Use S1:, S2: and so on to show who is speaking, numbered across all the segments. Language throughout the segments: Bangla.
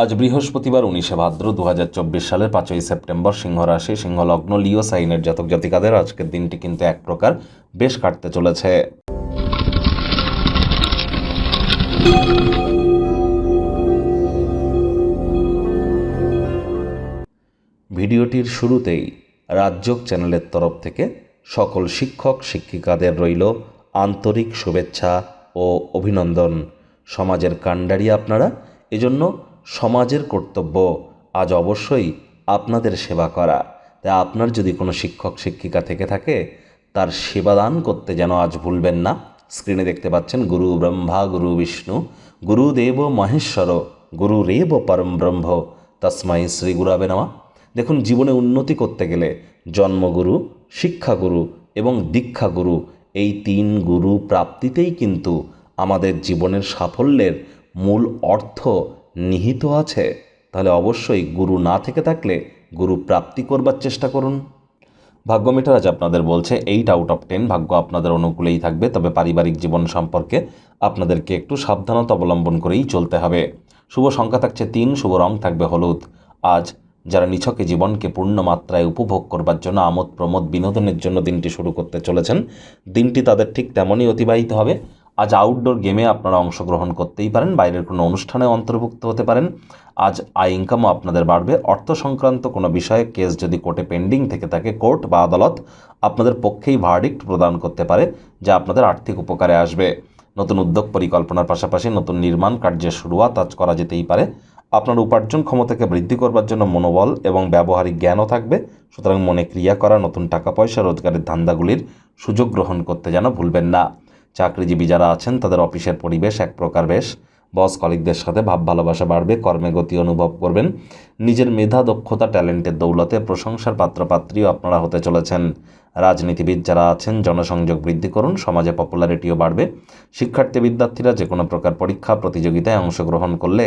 S1: আজ বৃহস্পতিবার উনিশে ভাদ্র দু হাজার চব্বিশ সালের পাঁচই সেপ্টেম্বর সিংহ রাশি সিংহলগ্ন, লিও সাইনের জাতক জাতিকাদের আজকের দিনটি কিন্তু এক প্রকার বেশ কাটতে চলেছে। ভিডিওটির শুরুতেই রাজ্যক চ্যানেলের তরফ থেকে সকল শিক্ষক, শিক্ষিকাদের রইল আন্তরিক শুভেচ্ছা ও অভিনন্দন। সমাজের কাণ্ডারি আপনারা, এজন্য সমাজের কর্তব্য। আজ অবশ্যই আপনাদের সেবা করা। তাই আপনার যদি কোনো শিক্ষক, শিক্ষিকা থেকে থাকে, তার সেবাদান করতে যেন আজ ভুলবেন না। স্ক্রিনে দেখতে পাচ্ছেন গুরু ব্রহ্মা, গুরু বিষ্ণু গুরুদেব মহেশ্বর গুরুরেব পরম ব্রহ্ম। তস্মাই শ্রী গুরাবে নামা। দেখুন, জীবনে উন্নতি করতে গেলে জন্মগুরু, শিক্ষাগুরু এবং দীক্ষাগুরু এই তিন গুরু প্রাপ্তিতেই কিন্তু আমাদের জীবনের সাফল্যের মূল অর্থ নিহিত আছে, তাহলে অবশ্যই গুরু না থেকে থাকলে গুরু প্রাপ্তি করবার চেষ্টা করুন। ভাগ্য মিটার আজ আপনাদের বলছে এইট আউট অফ টেন ভাগ্য আপনাদের অনুকূলেই থাকবে, তবে পারিবারিক জীবন সম্পর্কে আপনাদেরকে একটু সাবধানতা অবলম্বন করেই চলতে হবে। শুভ সংখ্যা থাকছে তিন, শুভ রং থাকবে হলুদ। আজ যারা নিছকে জীবনকে পূর্ণ মাত্রায় উপভোগ করবার জন্য আমোদ প্রমোদ বিনোদনের জন্য দিনটি শুরু করতে চলেছেন, দিনটি তাদের ঠিক তেমনই অতিবাহিত হবে। আজ আউটডোর গেমে আপনারা অংশগ্রহণ করতেই পারেন, বাইরের কোনো অনুষ্ঠানে অন্তর্ভুক্ত হতে পারেন। আজ আয় ইনকামও আপনাদের বাড়বে। অর্থ সংক্রান্ত কোনো বিষয়ে কেস যদি কোর্টে পেন্ডিং থেকে থাকে কোর্ট বা আদালত আপনাদের পক্ষেই ভার্ডিক্ট প্রদান করতে পারে, যা আপনাদের আর্থিক উপকারে আসবে। নতুন উদ্যোগ পরিকল্পনার পাশাপাশি নতুন নির্মাণ কার্যের শুরুয়াত আজ করা যেতেই পারে। আপনার উপার্জন ক্ষমতাকে বৃদ্ধি করবার জন্য মনোবল এবং ব্যবহারিক জ্ঞানও থাকবে। সুতরাং মনে ক্রিয়া করা, নতুন টাকা পয়সা রোজগারের ধান্দাগুলির সুযোগ গ্রহণ করতে যেন ভুলবেন না। চাকরিজীবী যারা আছেন, তাদের অফিসের পরিবেশ এক প্রকার বেশ। বস কলিকদের সাথে ভাব ভালোবাসা বাড়বে, কর্মে গতি অনুভব করবেন। নিজের মেধা, দক্ষতা, ট্যালেন্টের দৌলতে প্রশংসার পাত্রপাত্রীও আপনারা হতে চলেছেন। রাজনীতিবিদ যারা আছেন, জনসংযোগ বৃদ্ধি করুন, সমাজে পপুলারিটিও বাড়বে। শিক্ষার্থী বিদ্যার্থীরা যে কোনো প্রকার পরীক্ষা, প্রতিযোগিতায় অংশগ্রহণ করলে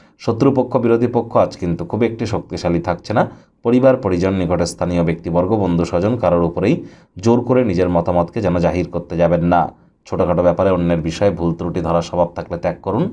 S1: শত্রুপক্ষ, বিরোধী পক্ষ আজ কিন্তু খুব একটি শক্তিশালী থাকছে না। পরিবার, পরিজন, নিকটে স্থানীয় ব্যক্তিবর্গ, বন্ধু, স্বজন কারোর উপরেই জোর করে নিজের মতামতকে যেন জাহির করতে যাবেন না। ছোটোখাটো ব্যাপারে অন্যের বিষয়ে ভুল ত্রুটি ধরার স্বভাব থাকলে ত্যাগ করুন।